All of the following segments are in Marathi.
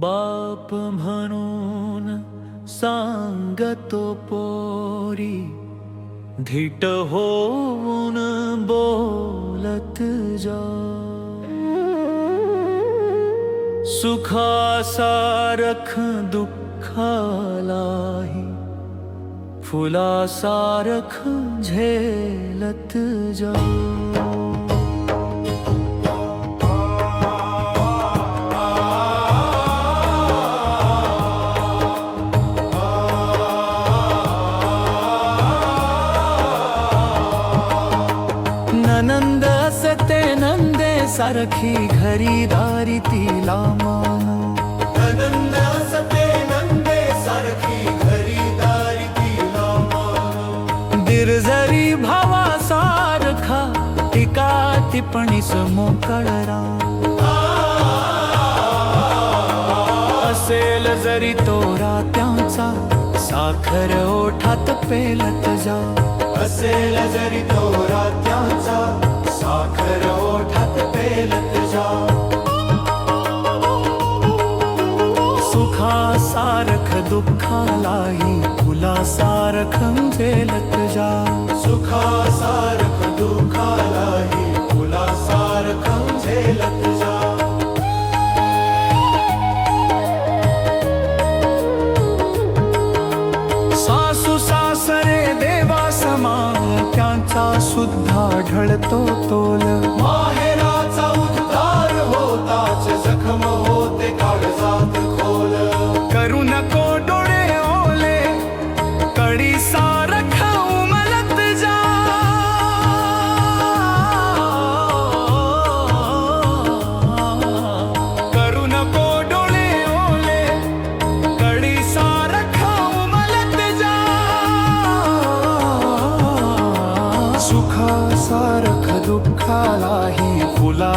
बाप म्हणून सांगतो पोरी धीट होऊन बोलत जा. सुखासारख दुःखालाही फुलासारख झेलत जा. सारखी घरी दारी तिला मान आनंद सारखी दिरजरी भावा सारखा टिका टिपणी मोकळरा असेल जरी तोरा त्यांचा साखर ओठात पेलत जा. असेल जरी तो रात्यांचा साखर लत जा। सुखा सारख दुखा लाही खुला सारख झेलत जा। सुखा सारख सुद्धा ढळतो तोल. माहेराचा उद्धार होताच जखम होते काळजात खोल. करू नको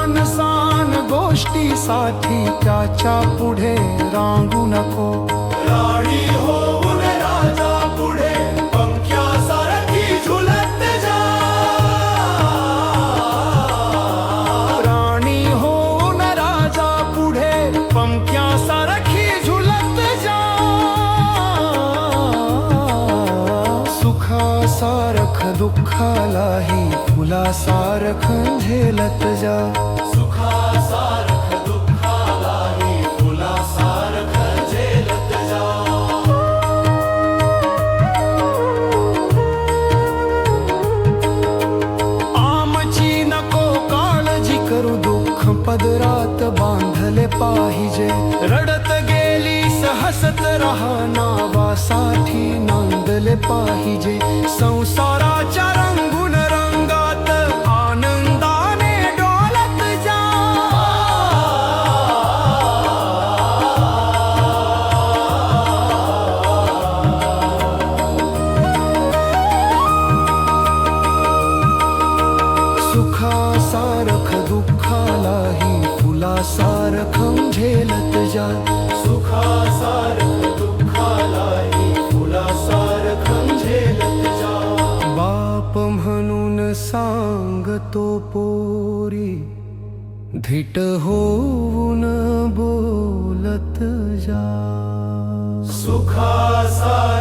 सान सहान गोष्टीसाठी त्याच्या पुढे रांगू नको. सुखासारख दुःखालाही फुलासारख झेलत जा. सुखासारख दुःखालाही फुलासारख झेलत जा. आमची नको काळजी करू दुःख पदरात बांधले पाहिजे. रडत गेली हसत राहा नावासाठी नांदले पाहिजे। संसाराच्या रंगून रंगात आनंदाने डोलत जा। सुखासारख दुःखालाही फुलासारख झेलत जा। सुखासारख पोरी धीट होऊन बोलत जा. सुखासा